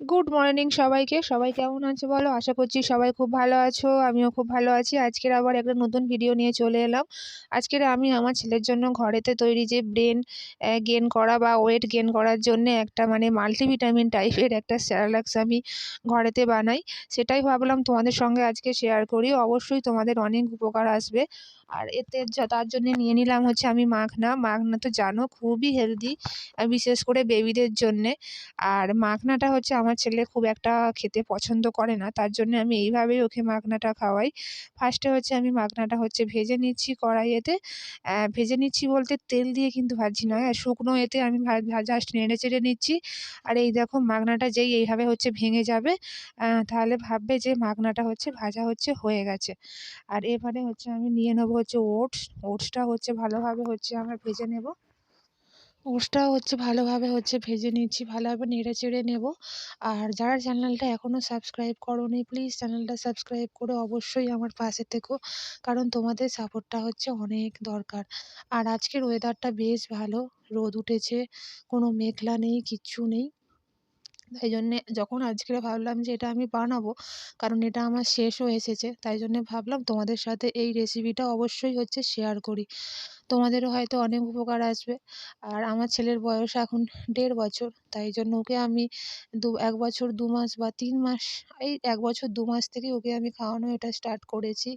Good morning সবাইকে। সবাই কেমন আছো বলো? আশা করছি সবাই খুব ভালো আছো, আমিও খুব ভালো আছি। আজকের আবার একটা নতুন ভিডিও নিয়ে চলে এলাম। আজকের আমি আমার ছেলের জন্য ঘরেতে তৈরি যে ব্রেন গেন করা বা ওয়েট গেন করার জন্য একটা মানে মাল্টিভিটামিন টাইপের একটা স্যারালাক্স আমি ঘরেতে বানাই। সেটাই ভাবলাম তোমাদের সঙ্গে আজকে শেয়ার করি। অবশ্যই তোমাদের অনেক উপকার আসবে। আর এতে তার জন্য নিয়ে নিলাম হচ্ছে আমি মাখনা। মাখনা তো জানো খুবই হেলদি বিশেষ করে বেবিদের জন্যে। আর মাখনাটা হচ্ছে আমার ছেলে খুব একটা খেতে পছন্দ করে না, তার জন্য আমি এইভাবেই ওকে মাখনাটা খাওয়াই। ফার্স্টে হচ্ছে আমি মাখনাটা হচ্ছে ভেজে নিচ্ছি কড়াইয়েতে। ভেজে নিচ্ছি বলতে তেল দিয়ে কিন্তু ভাজছি না হ্যাঁ শুকনো এতে আমি জাস্ট নেড়ে চেড়ে নিচ্ছি। আর এই দেখো মাখনাটা যেই এইভাবে হচ্ছে ভেঙে যাবে তাহলে ভাববে যে মাখনাটা হচ্ছে ভাজা হচ্ছে হয়ে গেছে। আর এবারে হচ্ছে আমি নিয়ে নেব হচ্ছে ওটস, ওটসটা হচ্ছে ভালোভাবে হচ্ছে আমরা ভেজে নেব। ওটসটাও হচ্ছে ভালোভাবে হচ্ছে ভেজে নিচ্ছি, ভালোভাবে নেড়ে চেড়ে নেব। আর যারা চ্যানেলটা এখনও সাবস্ক্রাইব করোনি, প্লিজ চ্যানেলটা সাবস্ক্রাইব করে অবশ্যই আমার পাশে থেকো, কারণ তোমাদের সাপোর্টটা হচ্ছে অনেক দরকার। আর আজকের ওয়েদারটা বেশ ভালো, রোদ উঠেছে, কোনো মেঘলা নেই, কিচ্ছু নেই। তাই জন্যে যখন আজকে ভাবলাম যে এটা আমি বানাবো, কারণ এটা আমার শেষও এসেছে তাই জন্যে ভাবলাম তোমাদের সাথে এই রেসিপিটা অবশ্যই হচ্ছে শেয়ার করি। তোমাদেরও হয়তো অনেক উপকার আসবে। আর আমার ছেলের বয়স এখন দেড় বছর তাই জন্য ওকে আমি দু, এক বছর দু মাস বা তিন মাস, এই এক বছর দু মাস থেকে ওকে আমি খাওয়ানো এটা স্টার্ট করেছি।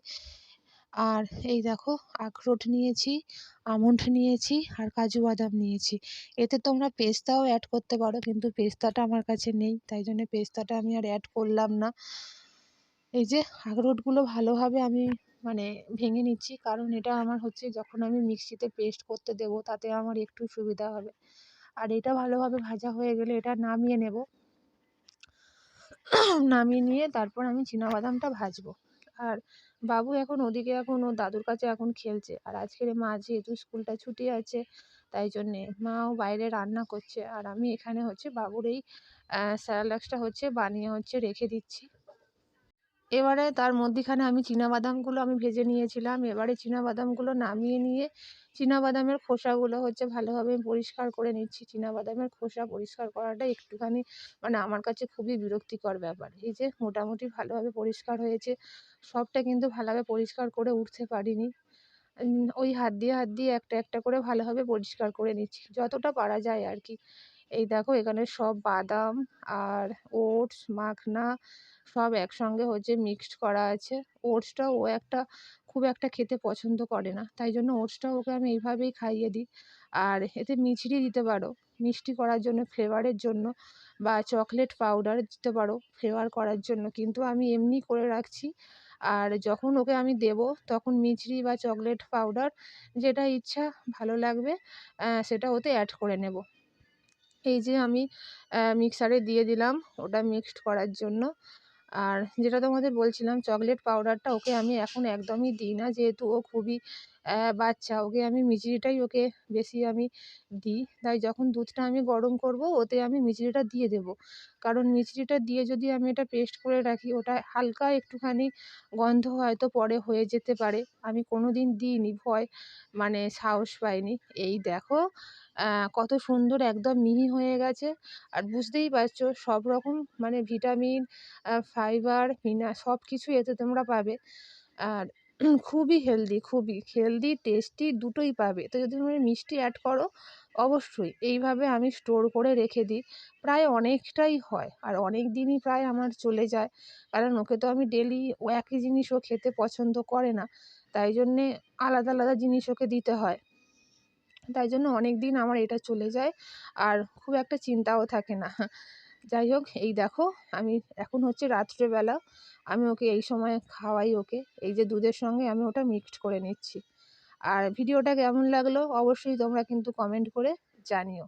আর এই দেখো আখরোট নিয়েছি, আমন্ড নিয়েছি আর কাজু বাদাম নিয়েছি। এতে তোমরা পেস্তাও অ্যাড করতে পারো কিন্তু পেস্তাটা আমার কাছে নেই, তাই জন্য পেস্তাটা আমি আর অ্যাড করলাম না। এই যে আখরোটগুলো ভালোভাবে আমি মানে ভেঙে নিচ্ছি, কারণ এটা আমার হচ্ছে যখন আমি মিক্সিতে পেস্ট করতে দেবো তাতে আমার একটু সুবিধা হবে। আর এটা ভালোভাবে ভাজা হয়ে গেলে এটা নামিয়ে নেব। নামিয়ে নিয়ে তারপর আমি বাদামটা ভাজবো। আর বাবু এখন ওদিকে এখন ওর দাদুর কাছে এখন খেলছে। আর আজকের মা যেহেতু স্কুলটা ছুটি আছে, তাই জন্যে মাও বাইরে রান্না করছে। আর আমি এখানে হচ্ছে বাবুর এই স্যারালাক্সটা হচ্ছে বানিয়ে হচ্ছে রেখে দিচ্ছি। এবারে তার মধ্যিখানে আমি বাদামগুলো আমি ভেজে নিয়েছিলাম। এবারে বাদামগুলো নামিয়ে নিয়ে বাদামের খোসাগুলো হচ্ছে ভালোভাবে পরিষ্কার করে নিচ্ছি। বাদামের খোসা পরিষ্কার করাটা একটুখানি মানে আমার কাছে খুবই বিরক্তিকর ব্যাপার। এই যে মোটামুটি ভালোভাবে পরিষ্কার হয়েছে, সবটা কিন্তু ভালোভাবে পরিষ্কার করে উঠতে পারিনি। ওই হাত দিয়ে হাত দিয়ে একটা একটা করে ভালোভাবে পরিষ্কার করে নিচ্ছি, যতটা পারা যায় আর কি। এই দেখো এখানে সব বাদাম আর ওটস, মাখনা সব একসঙ্গে হচ্ছে মিক্সড করা আছে। ওটসটা ও একটা খুব একটা খেতে পছন্দ করে না, তাই জন্য ওটসটা ওকে আমি এইভাবেই খাইয়ে দিই। আর এতে মিছরি দিতে পারো, মিষ্টি করার জন্য ফ্লেভারের জন্য বা চকলেট পাউডার দিতে পারো ফ্লেভার করার জন্য, কিন্তু আমি এমনি করে রাখছি। আর যখন ওকে আমি দেব তখন মিছরি বা চকলেট পাউডার যেটা ইচ্ছা ভালো লাগবে সেটা ওতে অ্যাড করে নেব। এই যে আমি মিক্সারে দিয়ে দিলাম ওটা মিক্সড করার জন্য। আর যেটা তোমাদের বলছিলাম চকলেট পাউডারটা ওকে আমি এখন একদমই দিই না, যেহেতু ও খুবই বাচ্চা, ওকে আমি মিচড়িটাই ওকে বেশি আমি দিই। তাই যখন দুধটা আমি গরম করব, ওতে আমি মিচড়িটা দিয়ে দেবো। কারণ মিচড়িটা দিয়ে যদি আমি এটা পেস্ট করে রাখি, ওটা হালকা একটুখানি গন্ধ হয়তো পরে হয়ে যেতে পারে। আমি কোনো দিন দিইনি, ভয় মানে সাহস পাইনি। এই দেখো কত সুন্দর একদম মিহি হয়ে গেছে। আর বুঝতেই পারছ, সব রকম মানে ভিটামিন ফাইবার, মিনা সব কিছু এতে তোমরা পাবে। আর খুবই হেলদি খুবই হেলদি টেস্টি দুটোই পাবে। তো যদি তুমি মিষ্টি অ্যাড করো, অবশ্যই এইভাবে আমি স্টোর করে রেখে দিই। প্রায় অনেকটাই হয় আর অনেক দিনই প্রায় আমার চলে যায়। কারণ ওকে তো আমি ডেলি ও একই জিনিস ও খেতে পছন্দ করে না। তাই জন্যে আলাদা আলাদা জিনিস ওকে দিতে হয়। তাই জন্য অনেক দিন আমার এটা চলে যায় আর খুব একটা চিন্তাও থাকে না। যাই হোক, এই দেখো, আমি এখন হচ্ছে রাত্রেবেলা, আমি ওকে এই সময় খাওয়াই ওকে, এই যে দুধের সঙ্গে আমি ওটা মিক্সড করে নিচ্ছি। আর ভিডিওটা কেমন লাগল অবশ্যই তোমরা কিন্তু কমেন্ট করে জানিও।